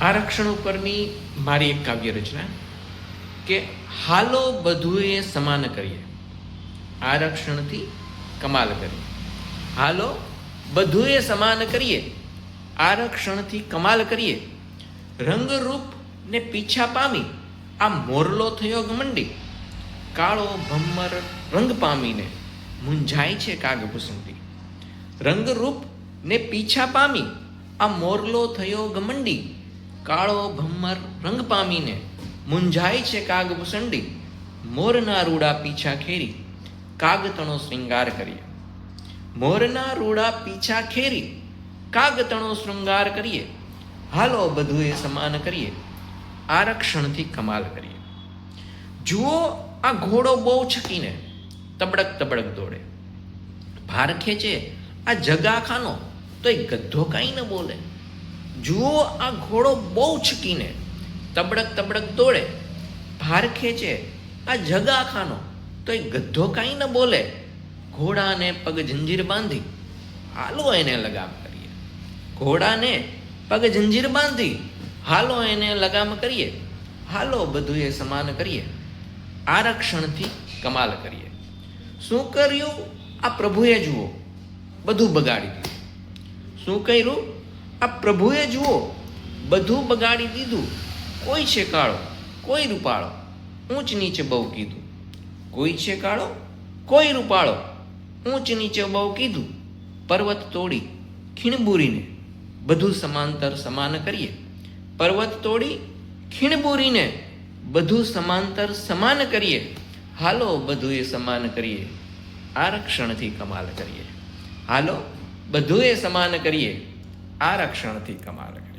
આરક્ષણ ઉપરની મારી એક કાવ્ય રચના કે હાલો બધુએ સમાન કરીએ. આરક્ષણથી કમાલ કરીએ. હાલો બધુએ સમાન કરીએ. આરક્ષણથી કમાલ કરીએ. રંગરૂપ ને પીછા પામી. આ મોરલો થયો ગમંડી. કાળો ભમ્મર રંગ પામીને મૂંઝાય છે કાગ રંગરૂપ ને પીછા પામી. આ મોરલો થયો ગમંડી. કાળો ભમ્મર રંગ પામીને મૂંઝાય છે કાગ ભૂસંડી મોરના રૂડા પીછા ખેરી, કાગતણો શૃંગાર કરીએ. મોરના રૂડા પીછા ખેરી, કાગતણો શૃંગાર કરીએ. હાલો બધું એ સમાન કરીએ, આરક્ષણથી કમાલ કરીએ. જુઓ આ ઘોડો બહુ છકીને, તબડક તબડક દોડે. ભાર ખેંચે આ જગા ખાનો તો એ ગધ્ધો કાંઈ ન બોલે. જુઓ આ ઘોડો બહુ છકીને, તબડક તબડક દોડે, ભાર ખેંચે, આ જગા ખાનો તો એ ગધ્ધો કાંઈ ન બોલે. ઘોડાને પગ જંજીર બાંધી, હાલો એને લગામ કરીએ. ઘોડાને પગ જંજીર બાંધી, હાલો એને લગામ કરીએ. હાલો બધું એ સમાન કરીએ. આરક્ષણથી કમાલ કરીએ. શું કર્યું? આ પ્રભુએ જુઓ, બધું બગાડી દીધું. શું કર્યું? આ પ્રભુએ જુઓ, બધું બગાડી દીધું. કોઈ છે કાળો, કોઈ રૂપાળો. ઊંચ નીચે બહુ કીધું. કોઈ છે કાળો, કોઈ રૂપાળો. ઊંચ નીચે બહુ કીધું. પર્વત તોડી, ખીણબુરીને બધું સમાંતર સમાન કરીએ. પર્વત તોડી, ખીણબુરીને બધું સમાંતર સમાન કરીએ. હાલો બધું એ સમાન કરીએ. આરક્ષણથી કમાલ કરીએ. હાલો બધું એ સમાન કરીએ. આરક્ષણથી કમાલ.